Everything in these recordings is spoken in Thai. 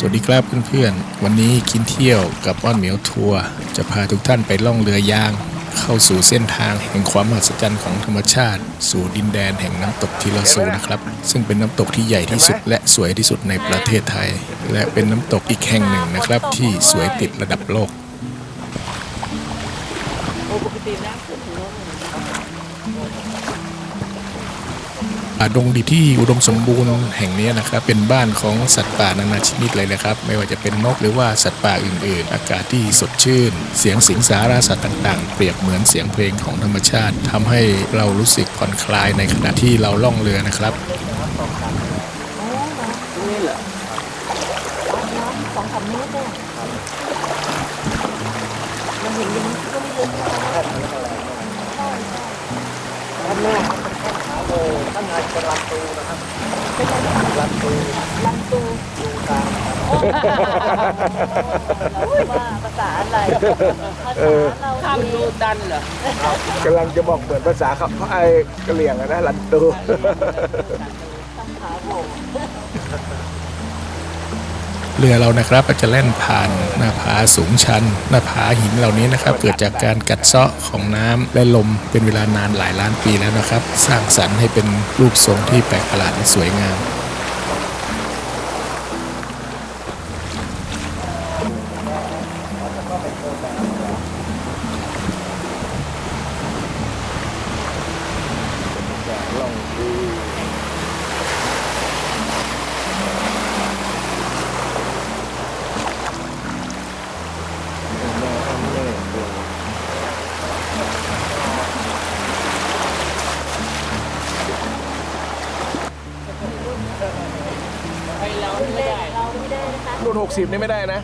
สวัสดีครับเพื่อนๆ วันนี้กินเที่ยวกับอ้อนเหมียวทัวร์จะพาทุกท่านไปล่องเรือยาง เข้าสู่เส้นทางแห่งความมหัศจรรย์ของธรรมชาติ สู่ดินแดนแห่งน้ำตกทีลาซูนะครับ ซึ่งเป็นน้ำตกที่ใหญ่ที่สุดและสวยที่สุดในประเทศไทย และเป็นน้ำตกอีกแห่งหนึ่งนะครับ ที่สวยติดระดับโลกโปกติน้ำขึ้นถึง ดงดิบที่อุดมสมบูรณ์แห่งนี้นะครับ เป็นบ้านของสัตว์ป่านานาชนิดเลยนะครับ ไม่ว่าจะเป็นนกหรือว่าสัตว์ป่าอื่นๆ อากาศที่สดชื่น เสียงสิงสาราสัตว์ต่างๆ เปรียบเหมือนเสียงเพลงของธรรมชาติทำให้เรารู้สึกผ่อนคลายในขณะที่เราล่องเรือนะครับตรงนี้เหรอน้ำสองสามเมตรเลยมันเห็นอย่างนี้ก็ไม่เยอะด้านหน้าโอ้ ข้างในเป็นลำตูนะครับเป็นอะไรลำตูลันตูตูตามว่าภาษาอะไรภาษาเราทำดูดันเหรอกำลังจะบอกเหมือนภาษาเขาไอ้กะเหลี่ยงอะนะลันตูทำขาโบ เรือเรานะครับก็จะแล่นผ่านหน้าผาสูงชัน หน้าผาหินเหล่านี้นะครับ เกิดจากการกัดเซาะของน้ำและลมเป็นเวลานานหลายล้านปีแล้วนะครับ สร้างสรรค์ให้เป็นรูปทรงที่แปลกประหลาดและสวยงาม 60 นี่ไม่ได้นะ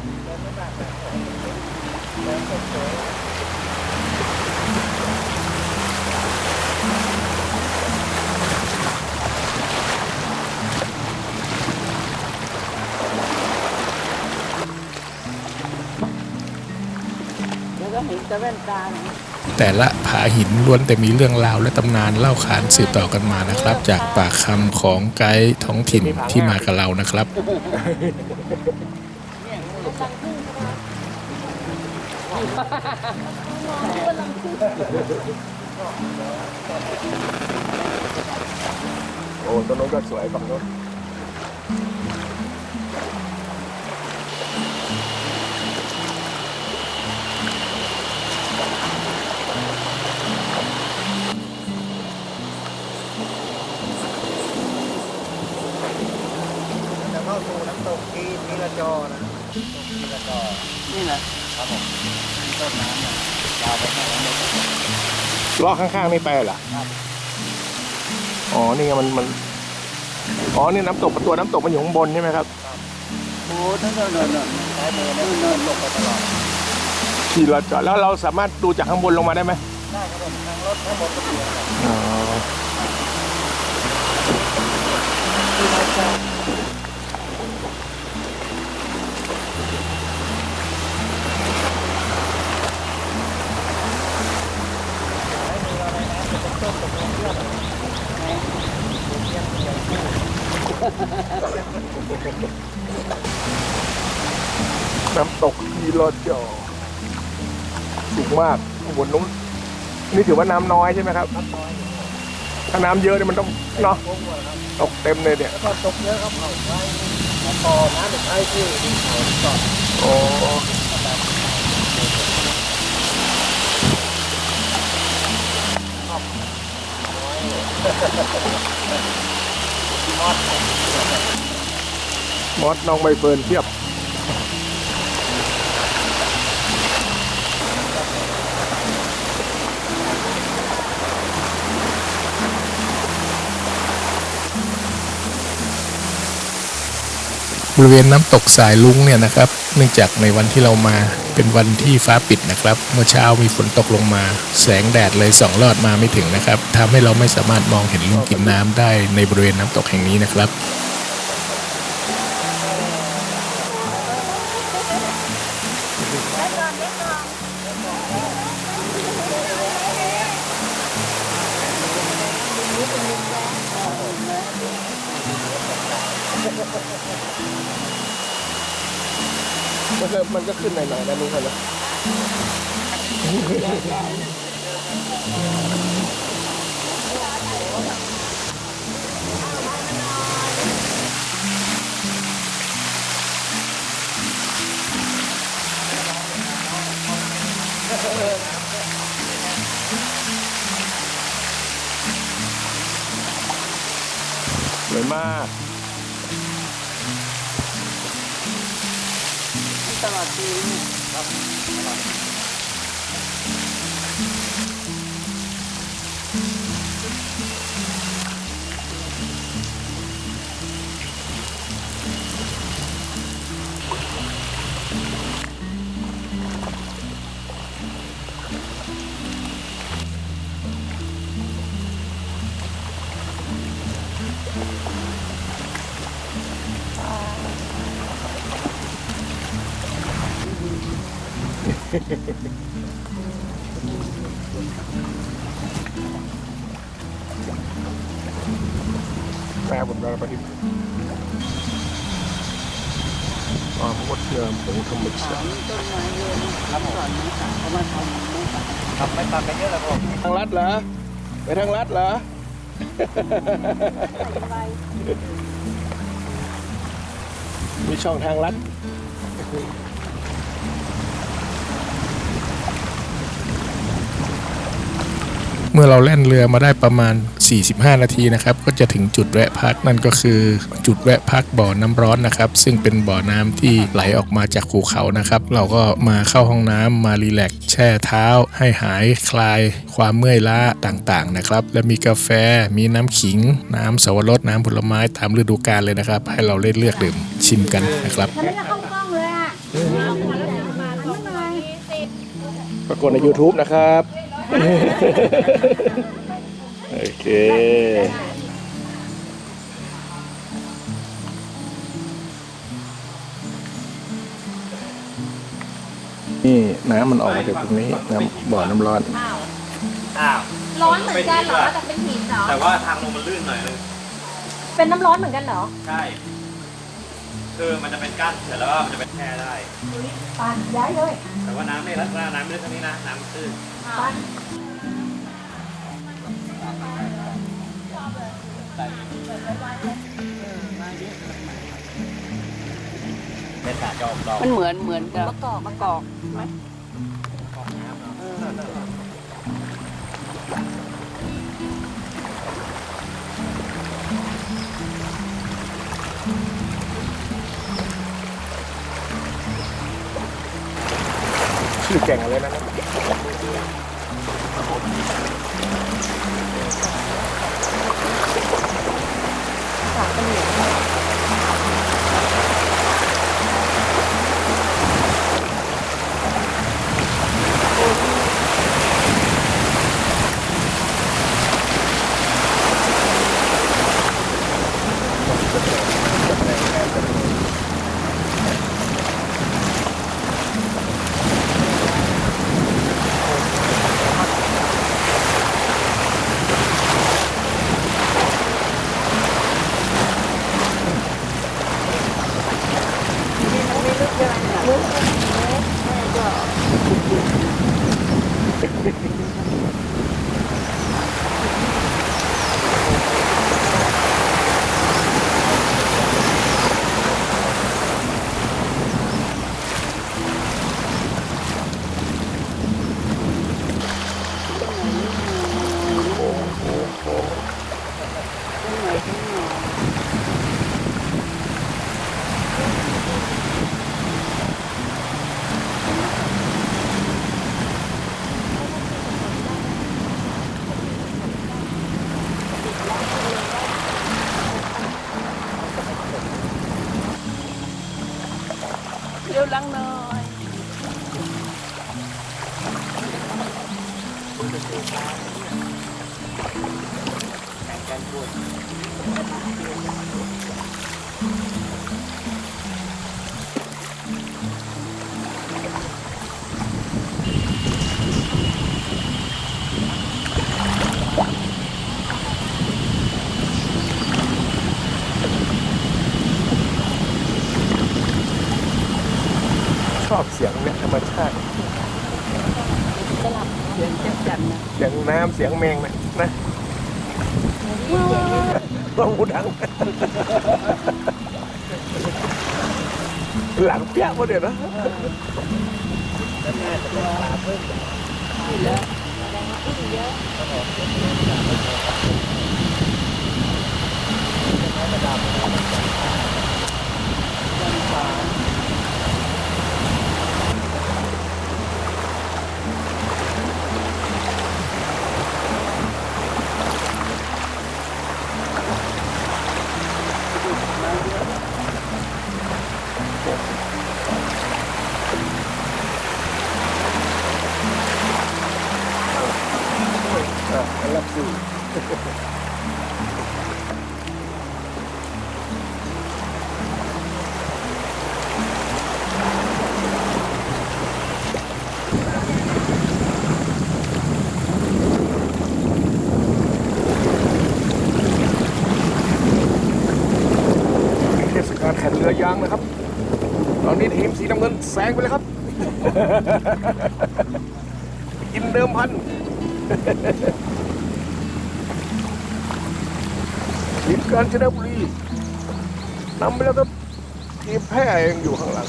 แต่ละผาหินล้วนแต่มีเรื่องราวและตำนานเล่าขานสืบต่อกันมานะครับ จากปากคำของไกด์ท้องถิ่นที่มากับเรานะครับ โอ้ตัวโน้นก็สวยฝั่งโน้นจะเข้า สู่น้ำตกทีทีละจอนะทีละจอนี่แหละครับผมต้นน้ำเนี่ยยาวไปแค่นั้นล้อข้างๆนี่ไปเหรออ๋อ นี่ไงมันมัน อ๋อ นี่น้ำตกตัวน้ำตกมันอยู่ข้างบนใช่ไหมครับโอ้ทั้งเนินเนินเนินใช้มือเนินเนินลงไปตลอดทีละจอแล้วเราสามารถดูจากข้างบนลงมาได้ไหมได้ครับผมทางรถทั้งหมดก็เปลี่ยนอ๋อ น้ำตกทีละจอสูงมากข้างบนนู้นนี่ถือว่าน้ำน้อยใช่ไหมครับถ้าน้ำเยอะเนี่ยมันต้องเนาะตกเต็มเลยเนี่ยแล้วก็ตกเยอะครับเขาไว้ต่อน้ำเป็นไอ้ที่ดินเขาต่อโอ้ มอสน้องใบเฟิร์นเทียบ บริเวณน้ำตกสายลุงเนี่ยนะครับ เนื่องจากในวันที่เรามาเป็นวันที่ฟ้าปิดนะครับ เมื่อเช้ามีฝนตกลงมา แสงแดดเลยส่องลอดมาไม่ถึงนะครับทำให้เราไม่สามารถมองเห็นลุงกินน้ำได้ในบริเวณน้ำตกแห่งนี้นะครับ มันก็มันก็ขึ้นหน่อยๆนะนุ้งกันนะสวยมาก ตลอ ดปีนี่แม่ผมเราปฏิบัติอ๋อผมก็เชื่อผมธรรมชาติต้นไม้เยอะนะครับก่อนนะเขามาทำไม่ตัดทำไม่ตัดกันเยอะแล้วผมทางลัดเหรอ ไปทางลัดเหรอ มีช่องทางลัด เมื่อเราแล่นเรือมาได้ประมาณ 45 นาทีนะครับ ก็จะถึงจุดแวะพักนั่นก็คือ จุดแวะพักบ่อน้ำร้อนนะครับ ซึ่งเป็นบ่อน้ำที่ไหลออกมาจากภูเขานะครับ เราก็มาเข้าห้องน้ำมารีแลกซ์แช่เท้า ให้หายคลายความเมื่อยล้าต่างๆนะครับ และมีกาแฟมีน้ำขิง น้ำสวรสน้ำผลไม้ตามฤดูกาลเลยนะครับ ให้เราเล่นเลือกดื่มชิมกันนะครับทำไมจะเข้ากล้องเลยอะหันมาหน่อยปรากฏใน YouTube นะครับ โอเคนี่น้ำมันออกมาจากตรงนี้น้ำบ่อน้ำร้อนอ้าวร้อนเหมือนกันเหรอแต่เป็นหินเหรอแต่ว่าทางลงมันลื่นหน่อยนึงเป็นน้ำร้อนเหมือนกันเหรอ ใช่ คือมันจะเป็นกั้นเสร็จแล้วก็มันจะเป็นแช่ได้ปานย้ายเลยแต่ว่าน้ำไม่ลักษณะน้ำไม่ได้เท่านี้นะ น้ำมันตื้นปานเป็นกาจะออกดอกมันเหมือนเหมือนกับมะกอกมะกอกไหมชื่อ แก่งอะไรนะ เสียงน้ำเสียงแมงนะนะต้องหูดัง หลังเปี้ยมาเดี๋ยวนะอะ แซงไปเลยครับ กินเดิมพันทีมการชนบุรีนำไปแล้วครับทีมแพ้ยังอยู่ข้างหลัง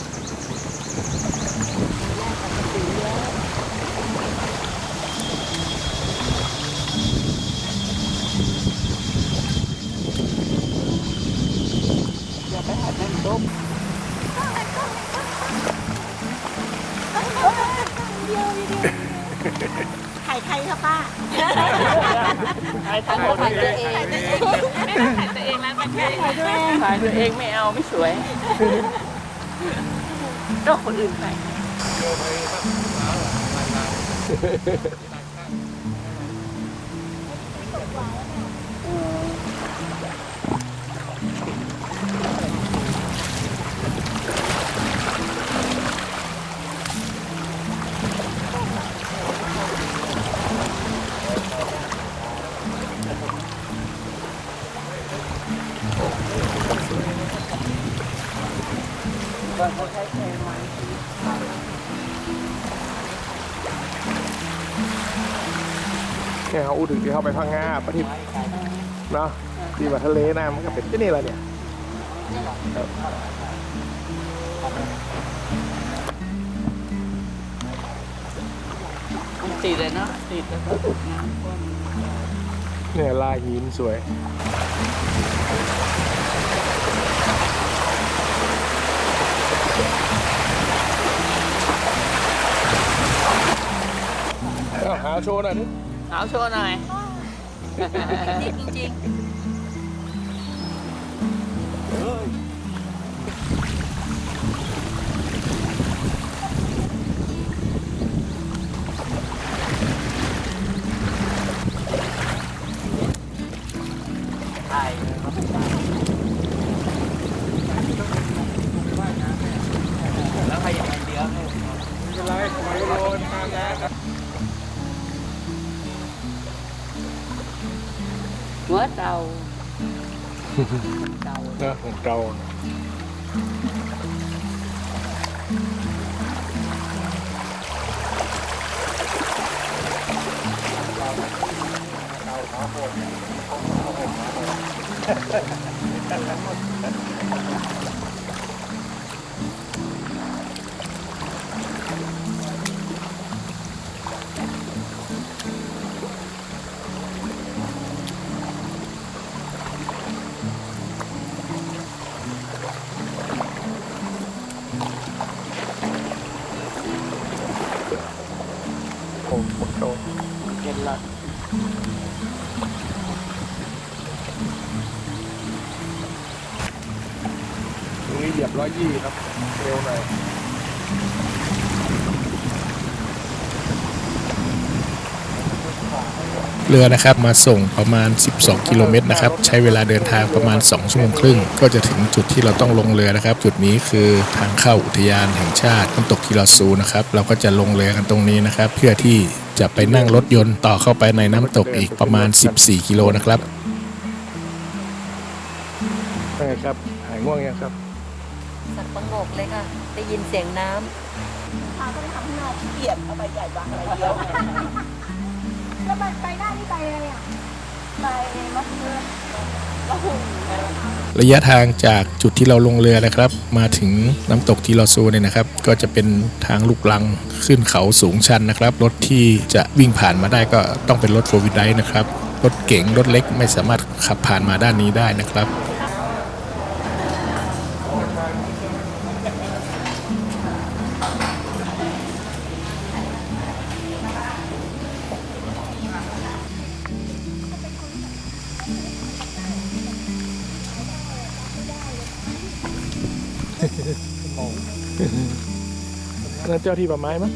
ถ่ายตัวเองถ่ายตัวเองตัวเองแล้วมันถ่ายตัวเองถ่ายตัวเองไม่เอาไม่สวยต้องคนอื่นถ่าย อู้ถึงที่เขาไปพังงาประทิบเนาะที่ว่าทะเลน้ำมันก็เป็นที่นี่แหละเนี่ยติดเลยเนาะติดแล้วก็น้ำท่วมเนี่ยลายหินสวยเอาหาโชว์หน่อยดิ เอาโชว์หน่อย จริง หัวเตาเตานะของเราโเรือนะครับมาส่งประมาณ 12 กิโลเมตรนะครับใช้เวลาเดินทางประมาณ 2 ชั่วโมงครึ่ง ก็จะถึงจุดที่เราต้องลงเรือนะครับ จุดนี้คือทางเข้าอุทยานแห่งชาติน้ำตกทีลาซูนะครับเราก็จะลงเรือกันตรงนี้นะครับ เพื่อที่จะไปนั่งรถยนต์ต่อเข้าไปในน้ำตกอีกประมาณ 14 กิโลนะครับใช่ครับหายง่วงยังครับสัตว์ประงกเลยค่ะ ได้ยินเสียงน้พาก็ไปทำข้างนอกขี้เกียจเอาไปใหญ่บางอะไรเดียว แล้วไปได้นี่ไปอะไรอะไปมะเขือระยะทางจากจุดที่เราลงเรือนะครับ มาถึงน้ำตกทีลอซูเนี่ยนะครับ ก็จะเป็นทางลูกลังขึ้นเขาสูงชันนะครับ รถที่จะวิ่งผ่านมาได้ก็ต้องเป็นรถโฟวิดไดนะครับ รถเก๋งรถเล็กไม่สามารถขับผ่านมาด้านนี้ได้นะครับ เจ้าที่ป่าไม้มั้ง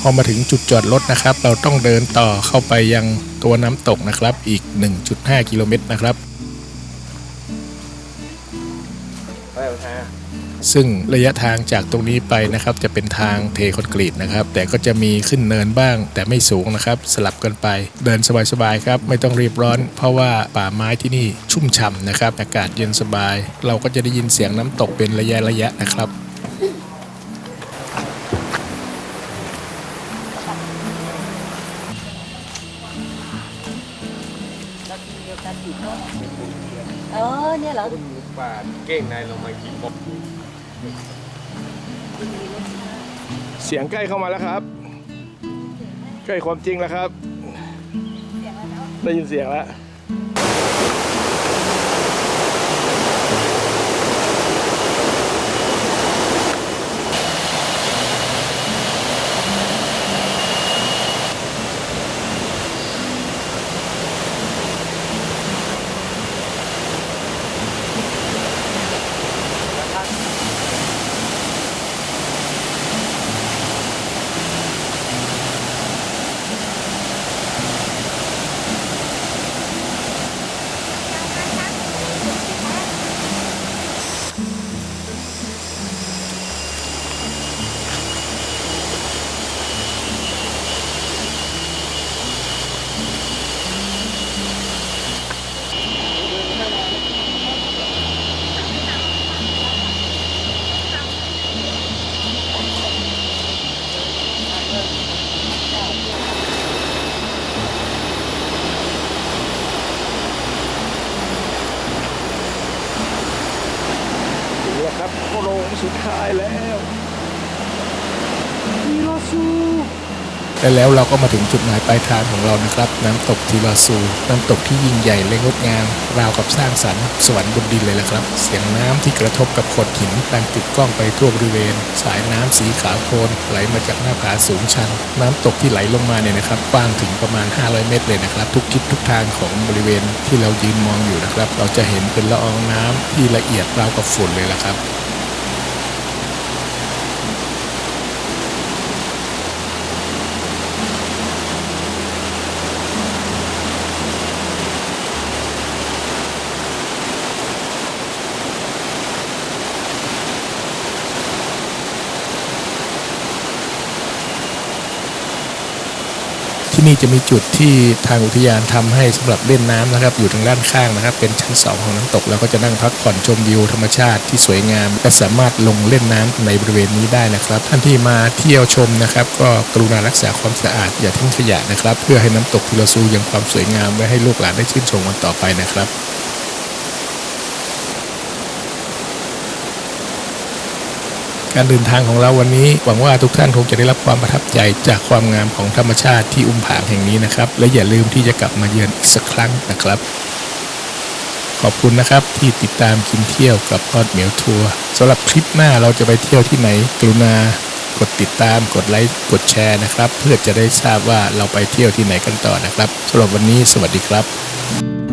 พอมาถึงจุดจอดรถนะครับ เราต้องเดินต่อเข้าไปยังตัวน้ำตกนะครับ อีก 1.5 กิโลเมตรนะครับ ซึ่งระยะทางจากตรงนี้ไปนะครับ จะเป็นทางเทคอนกรีตนะครับ แต่ก็จะมีขึ้นเนินบ้าง แต่ไม่สูงนะครับ สลับกันไปเดินสบายๆครับ ไม่ต้องรีบร้อน เพราะว่าป่าไม้ที่นี่ชุ่มฉ่ำนะครับ อากาศเย็นสบาย เราก็จะได้ยินเสียงน้ำตกเป็นระยะระยะๆนะครับำแล้วทีเดียวกันอีกเนาะเออเนี่ยเหรอป่าเก่งในลงมาขี่บก เสียงใกล้เข้ามาแล้วครับ ใกล้ความจริงแล้วครับ ได้ยินเสียงแล้ว แล้วทีลอซูและแล้วเราก็มาถึงจุดหมายปลายทางของเรานะครับ น้ำตกทีลาซูน้ำตกที่ยิ่งใหญ่และงดงามราวกับสร้างสรรค์สวรรค์บนดินเลยละครับ เสียงน้ำที่กระทบกับโขดหินดังติดกล้องไปทั่วบริเวณ สายน้ำสีขาวโพลนไหลมาจากหน้าผาสูงชัน น้ำตกที่ไหลลงมาเนี่ยนะครับกว้างถึงประมาณ 500 เมตรเลยนะครับ ทุกทิศทุกทางของบริเวณที่เรายืนมองอยู่นะครับ เราจะเห็นเป็นละอองน้ำที่ละเอียดราวกับฝุ่นเลยละครับ นี่จะมีจุดที่ทางอุทยานทำให้สำหรับเล่นน้ำนะครับ อยู่ทางด้านข้างนะครับ เป็นชั้นสองของน้ำตกแล้วก็จะนั่งพักผ่อนชมวิวธรรมชาติที่สวยงามและสามารถลงเล่นน้ำในบริเวณนี้ได้นะครับ ท่านที่มาเที่ยวชมนะครับ ก็กรุณารักษาความสะอาดอย่าทิ้งขยะนะครับ เพื่อให้น้ำตกทิลซูยังความสวยงามไว้ให้ลูกหลานได้ชื่นชมกันต่อไปนะครับ การเดินทางของเราวันนี้ หวังว่าทุกท่านคงจะได้รับความประทับใจจากความงามของธรรมชาติที่อุ้มผางแห่งนี้นะครับ และอย่าลืมที่จะกลับมาเยือนอีกสักครั้งนะครับ ขอบคุณนะครับที่ติดตามกินเที่ยวกับออดเหมียวทัวร์สำหรับคลิปหน้าเราจะไปเที่ยวที่ไหน กรุณากดติดตามกดไลค์กดแชร์นะครับ เพื่อจะได้ทราบว่าเราไปเที่ยวที่ไหนกันต่อนะครับสำหรับวันนี้สวัสดีครับ